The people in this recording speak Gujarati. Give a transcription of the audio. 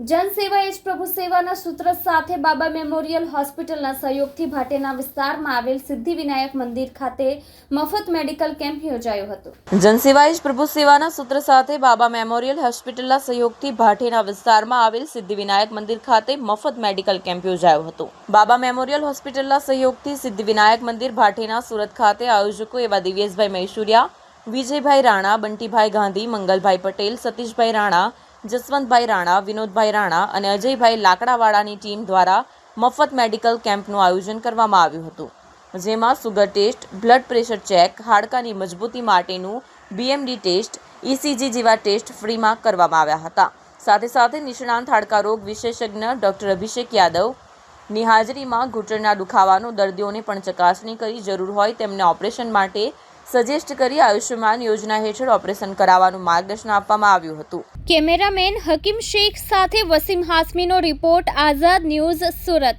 જન સેવા એ જ પ્રભુ સેવાના સૂત્ર સાથે બાબા મેમોરિયલ હોસ્પિટલના સહયોગથી ભાટેના વિસ્તારમાં આવેલ સિદ્ધિવિનાયક મંદિર ખાતે મફત મેડિકલ કેમ્પ યોજાયો હતો. જનસેવા જ પ્રભુ સેવાના સૂત્ર સાથે બાબા મેમોરિયલ હોસ્પિટલના સહયોગથી ભાટેના વિસ્તારમાં આવેલ સિદ્ધિ વિનાયક મંદિર ખાતે મફત મેડિકલ કેમ્પ યોજાયો હતો. બાબા મેમોરિયલ હોસ્પિટલના સહયોગથી સિદ્ધિ વિનાયક મંદિર ભાટેના સુરત ખાતે આયોજકો એવા દિવ્યેશભાઈ મૈસુરિયા, વિજયભાઈ રાણા, બંટીભાઈ ગાંધી, મંગલભાઈ પટેલ, સતીશભાઈ રાણા જસવંતભાઈ રાણા, વિનોદભાઈ રાણા અને અજયભાઈ લાકડાવાળાની ટીમ દ્વારા મફત મેડિકલ કેમ્પનું આયોજન કરવામાં આવ્યું હતું, જેમાં sugar test, blood pressure check, હાડકાની મજબૂતી માટેનું બીએમડી ટેસ્ટ ઇસીજી જેવા ટેસ્ટ ફ્રીમાં કરવામાં આવ્યા હતા. સાથે સાથે નિષ્ણાંત હાડકા રોગ વિશેષજ્ઞ ડૉક્ટર અભિષેક યાદવની હાજરીમાં ઘૂંટણના દુખાવાનો, દર્દીઓને પણ ચકાસણી કરી જરૂર હોય તેમને ઓપરેશન માટે સજેસ્ટ કરી આયુષ્યમાન યોજના હેઠળ ઓપરેશન કરાવવાનું માર્ગદર્શન આપવામાં આવ્યું હતું. કેમેરામેન હકીમ શેખ સાથે વસીમ હાસમીનો રિપોર્ટ આઝાદ ન્યૂઝ સુરત.